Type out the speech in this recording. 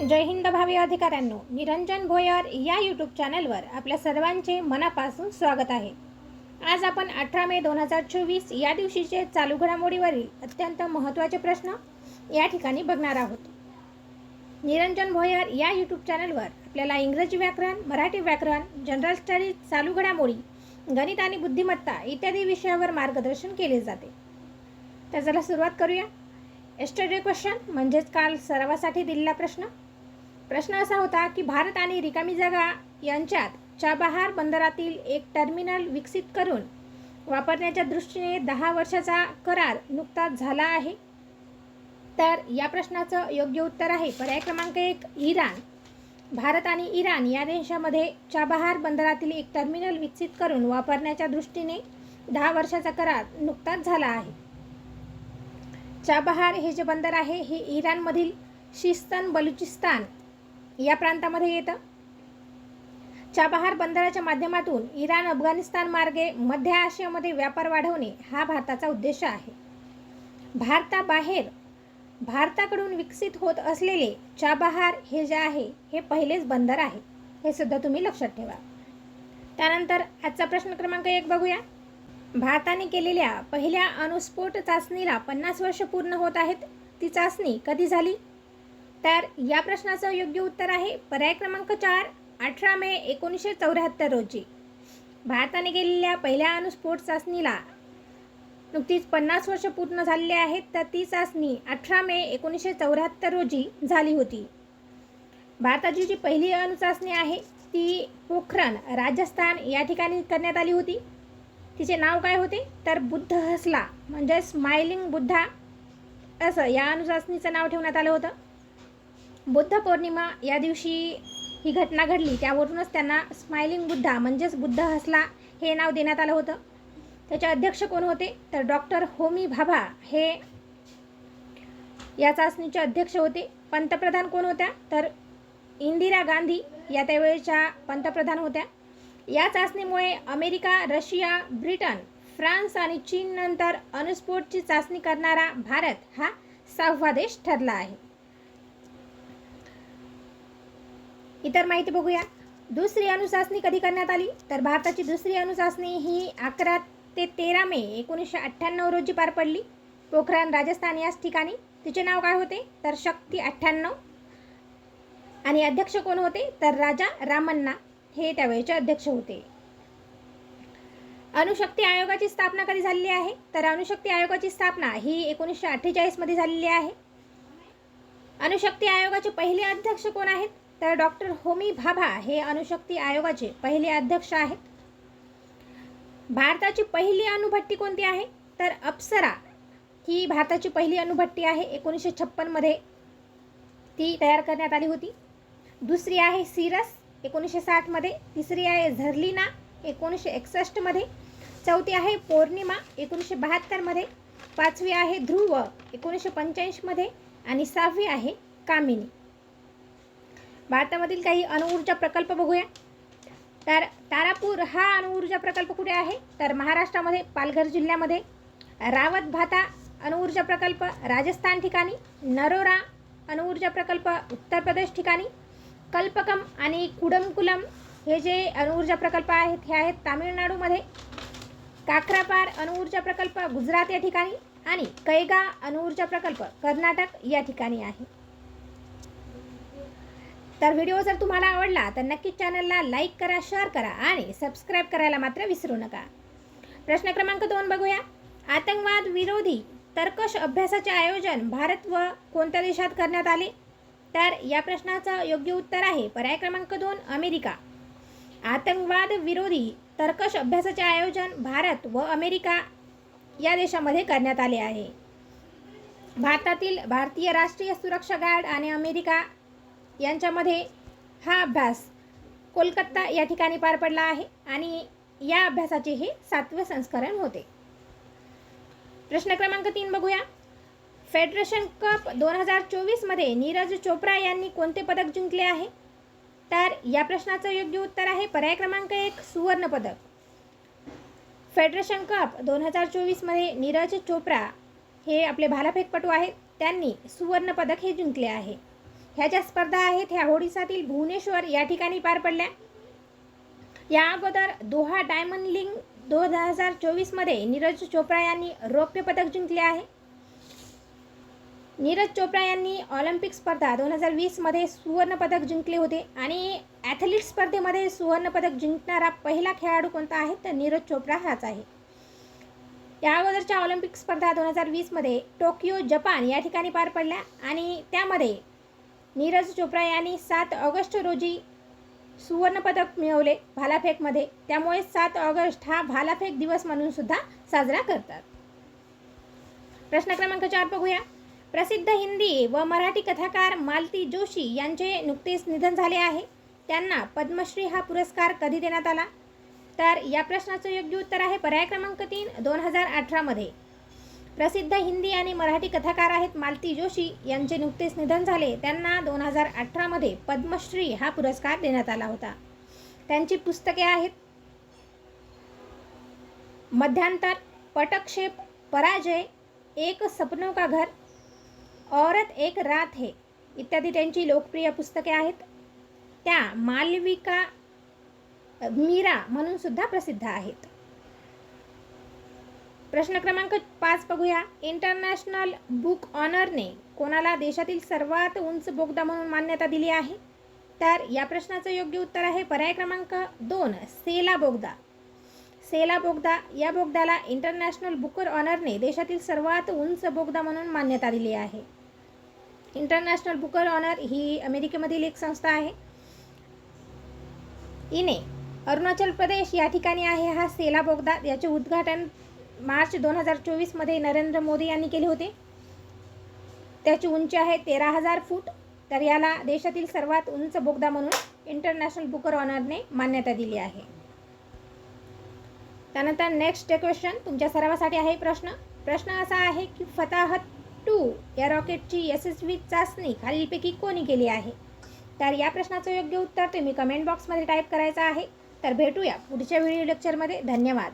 जय हिंद भावी अधिकाऱ्यांनो निरंजन भोयर या यूट्यूब चॅनलवर आपल्या सर्वांचे मनापासून स्वागत आहे. आज आपण अठरा मे दोन हजार चोवीस या दिवशीचे चालू घडामोडीवरील अत्यंत महत्त्वाचे प्रश्न या ठिकाणी बघणार आहोत. निरंजन भोयर या यूट्यूब चॅनलवर आपल्याला इंग्रजी व्याकरण मराठी व्याकरण जनरल स्टडीज चालू घडामोडी गणित आणि बुद्धिमत्ता इत्यादी विषयावर मार्गदर्शन केले जाते. तर चला सुरुवात करूया. एस्टरडे क्वेश्चन म्हणजेच काल सरावासाठी दिलेला प्रश्न. प्रश्न असा होता की भारत आणि रिकामी जागा यांच्यात चाबहार बंदरातील एक टर्मिनल विकसित करून वापरण्याच्या दृष्टीने दहा वर्षाचा करार नुकताच झाला आहे. तर या प्रश्नाचं योग्य उत्तर आहे. पर्याय क्रमांक एक इराण. भारत आणि इराण या देशामध्ये चाबहार बंदरातील एक टर्मिनल विकसित करून वापरण्याच्या दृष्टीने दहा वर्षाचा करार नुकताच झाला आहे. चाबहार हे जे बंदर आहे हे इराणमधील शिस्तन बलुचिस्तान या प्रांतामध्ये येतं. चाबहार बंदराच्या माध्यमातून इराण अफगाणिस्तान मार्गे मध्य आशियामध्ये व्यापार वाढवणे हा भारताचा उद्देश आहे. भारताबाहेर भारताकडून विकसित होत असलेले चाबहार हे जे आहे हे पहिलेच बंदर आहे. हे सुद्धा तुम्ही लक्षात ठेवा. त्यानंतर आजचा प्रश्न क्रमांक एक बघूया. भारताने केलेल्या पहिल्या अणुस्फोट चाचणीला पन्नास वर्ष पूर्ण होत आहेत. ती चाचणी कधी झाली? तर या प्रश्नाचं योग्य उत्तर आहे पर्याय क्रमांक चार अठरा मे एकोणीसशे चौऱ्याहत्तर रोजी. भारताने केलेल्या पहिल्या अणुस्फोट चाचणीला नुकतीच पन्नास वर्ष पूर्ण झालेली आहेत तर ती चाचणी अठरा मे एकोणीसशे चौऱ्याहत्तर रोजी झाली होती. भारताची जी पहिली अणुचाचणी आहे ती पोखरण राजस्थान या ठिकाणी करण्यात आली होती. तिचे नाव काय होते? तर बुद्ध हसला म्हणजे स्माइलिंग बुद्धा असं या अणुचाचणीचं नाव ठेवण्यात आलं होतं. बुद्ध पौर्णिमा या दिवशी ही घटना घडली. त्यावरूनच त्यांना स्माइलिंग बुद्धा म्हणजेच बुद्ध हसला हे नाव देण्यात आलं होतं. त्याचे अध्यक्ष कोण होते? तर डॉक्टर होमी भाभा हे या चाचणीचे अध्यक्ष होते. पंतप्रधान कोण होत्या? तर इंदिरा गांधी या त्यावेळेच्या पंतप्रधान होत्या. या चाचणीमुळे अमेरिका रशिया ब्रिटन फ्रान्स आणि चीननंतर अणुस्फोटची चाचणी करणारा भारत हा सहावा देश ठरला आहे. इतर माहिती बघूया. दुसरी अनुशासनी कधी करण्यात आली? तर भारताची दुसरी अनुशासनी ही अकरा ते तेरा मे एकोणीसशे अठ्ठ्याण्णव रोजी पार पडली. पोखरण राजस्थान याच ठिकाणी. तिचे नाव काय होते? तर शक्ती अठ्ठ्याण्णव. आणि अध्यक्ष कोण होते? तर राजा रामन्ना. हे त्यावेळेचे अध्यक्ष होते. अणुशक्ती आयोगाची स्थापना कधी झालेली आहे? तर अणुशक्ती आयोगाची स्थापना ही एकोणीसशे अठ्ठेचाळीसमध्ये झालेली आहे. अणुशक्ती आयोगाचे पहिले अध्यक्ष कोण आहेत? तर डॉक्टर होमी भाभा हे अणुशक्ती आयोगाचे पहिले अध्यक्ष आहेत. भारताची पहिली अणुभट्टी कोणती आहे? तर अप्सरा ही भारताची पहिली अणुभट्टी आहे एकोणीसशे छप्पनमध्ये ती तयार करण्यात आली होती. दुसरी आहे सिरस एकोणीसशे साठमध्ये तिसरी आहे झर्लिना एकोणीसशे एकसष्टमध्ये चौथी आहे पौर्णिमा एकोणीसशे बहात्तरमध्ये पाचवी आहे ध्रुव एकोणीसशे पंच्याऐंशीमध्ये आणि सहावी आहे कामिनी. भारतामधील काही अणुऊर्जा प्रकल्प बघूया. तर तारापूर हा अणुऊर्जा प्रकल्प कुठे आहे? तर महाराष्ट्रामध्ये पालघर जिल्ह्यामध्ये. रावत भाता अणुऊर्जा प्रकल्प राजस्थान ठिकाणी. नरोरा अणुऊर्जा प्रकल्प उत्तर प्रदेश ठिकाणी. कल्पकम आणि कुडमकुलम हे जे अणुऊर्जा प्रकल्प आहेत हे आहेत तामिळनाडूमध्ये. काक्रापार अणुऊर्जा प्रकल्प गुजरात या ठिकाणी आणि कैगा अणुऊर्जा प्रकल्प कर्नाटक या ठिकाणी आहे. तर व्हिडिओ जर तुम्हाला आवडला तर नक्कीच चॅनलला लाईक करा शेअर करा आणि सबस्क्राईब करायला मात्र विसरू नका. प्रश्न क्रमांक दोन बघूया. आतंकवाद विरोधी तर्कश अभ्यासाचे आयोजन भारत व कोणत्या देशात करण्यात आले? तर या प्रश्नाचं योग्य उत्तर आहे पर्याय क्रमांक दोन अमेरिका. आतंकवाद विरोधी तर्कश अभ्यासाचे आयोजन भारत व अमेरिका या देशामध्ये करण्यात आले आहे. भारतातील भारतीय राष्ट्रीय सुरक्षा गार्ड आणि अमेरिका यांच्यामध्ये हा अभ्यास कोलकाता या ठिकाणी पार पडला आहे आणि या अभ्यासाचे हे सातवे संस्करण होते. प्रश्न क्रमांक तीन बघूया. फेडरेशन कप दोन हजार चोवीसमध्ये नीरज चोप्रा यांनी कोणते पदक जिंकले आहे? तर या प्रश्नाचं योग्य उत्तर आहे पर्याय क्रमांक एक सुवर्ण पदक. फेडरेशन कप दोन हजार चोवीसमध्ये नीरज चोप्रा हे आपले भालाफेकपटू आहेत. त्यांनी सुवर्ण पदक हे जिंकले आहे. ह्या ज्या स्पर्धा आहेत ह्या ओडिसातील भुवनेश्वर या ठिकाणी पार पडल्या. या अगोदर दोहा डायमंड लिंग दोन हजार चोवीसमध्ये नीरज चोप्रा यांनी रौप्य पदक जिंकले आहे. नीरज चोप्रा यांनी ऑलिम्पिक स्पर्धा दोन हजार वीसमध्ये सुवर्णपदक जिंकले होते आणि ॲथलीट स्पर्धेमध्ये सुवर्णपदक जिंकणारा पहिला खेळाडू कोणता आहे? तर नीरज चोप्रा हाच आहे. या अगोदरच्या ऑलिम्पिक स्पर्धा दोन हजार वीसमध्ये टोकियो जपान या ठिकाणी पार पडल्या आणि त्यामध्ये नीरज चोप्रा यांनी सात ऑगस्ट रोजी सुवर्णपदक मिळवले भालाफेकमध्ये. त्यामुळे सात ऑगस्ट हा भालाफेक दिवस म्हणून सुद्धा साजरा करतात. प्रश्न क्रमांक चार बघूया. प्रसिद्ध हिंदी व मराठी कथाकार मालती जोशी यांचे नुकतेच निधन झाले आहे. त्यांना पद्मश्री हा पुरस्कार कधी देण्यात आला? तर या प्रश्नाचं योग्य उत्तर आहे पर्याय क्रमांक तीन दोन हजार अठरामध्ये. प्रसिद्ध हिंदी आणि मराठी कथाकार आहेत मालती जोशी. यांचे नुकतेच निधन झाले. त्यांना दोन हजार अठरामध्ये पद्मश्री हा पुरस्कार देण्यात आला होता. त्यांची पुस्तके आहेत मध्यांतर पटक्षेप पराजय एक सपनों का घर औरत एक रात हे इत्यादी त्यांची लोकप्रिय पुस्तके आहेत. त्या मालविका मीरा म्हणून सुद्धा प्रसिद्ध आहेत. प्रश्न क्रमांक पाच बघूया. इंटरनॅशनल बुक ऑनरने कोणाला देशातील सर्वात उंच बोगदा म्हणून मान्यता दिली आहे? तर या प्रश्नाचं योग्य उत्तर आहे पर्याय क्रमांक दोन सेला बोगदा. सेला बोगदा या बोगद्याला इंटरनॅशनल बुकर ऑनरने देशातील सर्वात उंच बोगदा म्हणून मान्यता दिली आहे. इंटरनॅशनल बुकर ऑनर ही अमेरिकेमधील एक संस्था आहे. इने अरुणाचल प्रदेश या ठिकाणी आहे हा सेला बोगदा. याचे उद्घाटन मार्च दोन हजार चोवीसमध्ये नरेंद्र मोदी यांनी केले होते. त्याची उंची आहे तेरा हजार फूट. तर याला देशातील सर्वात उंच बोगदा म्हणून इंटरनॅशनल बुकर ऑनरने मान्यता दिली आहे. त्यानंतर नेक्स्ट क्वेश्चन तुमच्या सर्वासाठी आहे प्रश्न. प्रश्न असा आहे की फताहत टू या रॉकेटची यशस्वी चाचणी खालीलपैकी कोणी केली आहे? तर या प्रश्नाचं योग्य उत्तर तुम्ही कमेंट बॉक्समध्ये टाईप करायचं आहे. तर भेटूया पुढच्या व्हिडिओ लेक्चरमध्ये धन्यवाद.